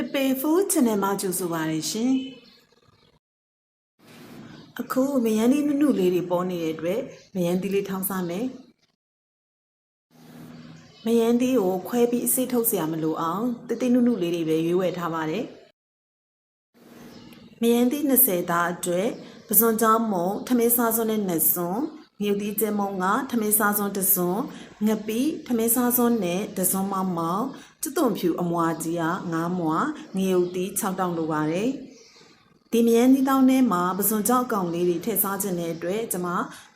ပေပေဖူး channel မှာကြိုဆိုပါရရှင်။အခုမယန်းဒီနုနုလေးတွေပေါ်နေတဲ့အတွက်မယန်းဒီလေးထောင်းစားမယ်။မယန်းဒီကိုခွဲပြီးအစိထုတ်စရာမလိုအောင်တိတိနုနုလေးတွေပဲရွေးဝယ်ထားပါတယ်။မယန်းဒီ20သားအတွက်ပဇွန်ကြောင်းမုံထမင်းစားစွန်းနဲ့နှစွန်း န်းမြုပ်သီးကျဲမုံကထမင်းစားစွန်းတစ်စွန်းငပီထမင်းစားစွန်းနဲ့တစ်စွန်းမမောင်ကျွတ်သွန်ဖြူအမွာကြီးက9မွာငရုတ်သီး6တောင်လိုပါတယ်ဒီမြန်းသီးတောင်းထဲမှာပစွန်ကြောက်အကောင်လေးတွေထည့်စားခြင်းတဲ့အတွက်ကျွန်မ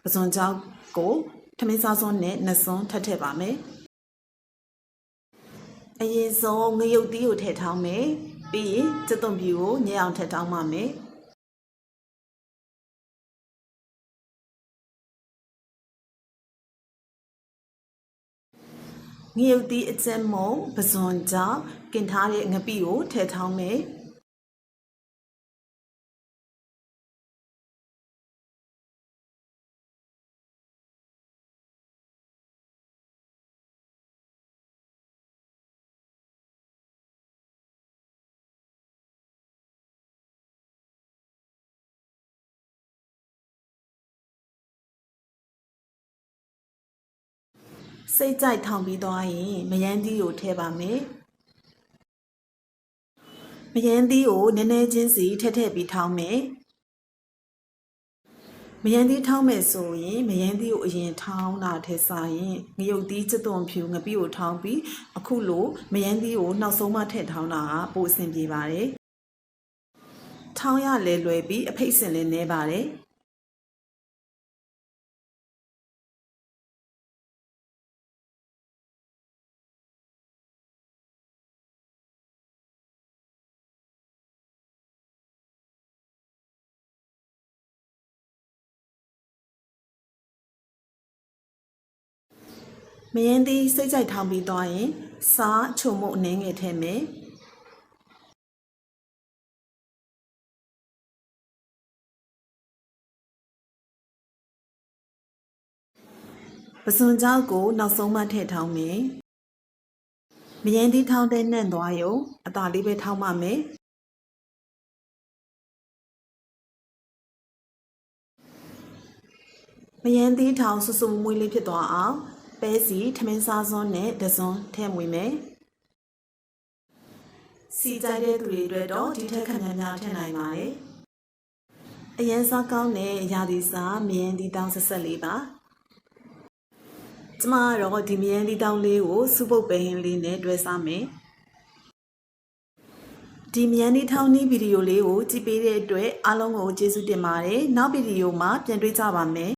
ပစွန်ကြောက်ကိုထမင်းစားစွန်းနဲ့နှစ်စွန်းထပ်ထည့်ပါမယ်အရင်ဆုံးငရုတ်သီးကိုထည့်ထောင်းမယ်ပြီးရင်ကျွတ်သွန်ဖြူကိုညဲအောင်ထည့်ထောင်းပါမယ် ငရုတ်သီးအကျက်မုံပဇွန်ကြောင့်กินထားတဲ့ငပိကိုထည့်ထောင်းမယ် စိတ်ကြိုက်ထောင်ပြီးသွားရင်မယန်းသီးကိုထည့်ပါမယ်မယန်းသီးကိုနည်းနည်းချင်းစီထည့်ထည့်ပြီးထောင်းမယ်မယန်းသီးထောင်းမယ်ဆိုရင်မယန်းသီးကိုအရင်ထောင်းတာထည့်စားရင်ငရုတ်သီးချစ်သွန်ဖြူငပိကိုထောင်းပြီးအခုလိုမယန်းသီးကိုနောက်ဆုံးမှထည့်ထောင်းတာကပိုအဆင်ပြေပါတယ်ထောင်းရလဲလွယ်ပြီးအဖိတ်စင်လည်းနည်းပါတယ် မယင်းသီးစိတ်ကြိုက်ထောင်းပြီးသွားရင်စားချုံမှုအနှင်းငယ်ထည့်မယ်ပစွန်ကြောက်ကိုနောက်ဆုံးမှထည့်ထောင်းမယ်မယင်းသီးထောင်းတဲ့နှံ့သွားရုံအသာလေးပဲထောင်းပါမယ်မယန်းသီးထောင်ဆူဆူမွေးလေးဖြစ်သွားအောင် ပဲစီထမင်းစားစွန်းနဲ့ဒဇွန်ထည့်မွေမယ်စီကြိုက်တဲ့သူတွေအတွက်တော့ဒီထက်ခံများများထည့်နိုင်ပါတယ်အရန်စားကောင်းတဲ့ရာသီစားမယန်းသီးတောင်းဆက်ဆက်လေးပါကျမကတော့ဒီမယန်းသီးတောင်းလေးကိုစူပုတ်ပဲဟင်းလေးနဲ့တွဲစားမယ်ဒီမြန်ဒီထောင်းနီးဗီဒီယိုလေးကိုကြည့်ပေးတဲ့အတွက်အားလုံးကိုကျေးဇူးတင်ပါတယ်နောက်ဗီဒီယိုမှာပြန်တွေ့ကြပါမယ်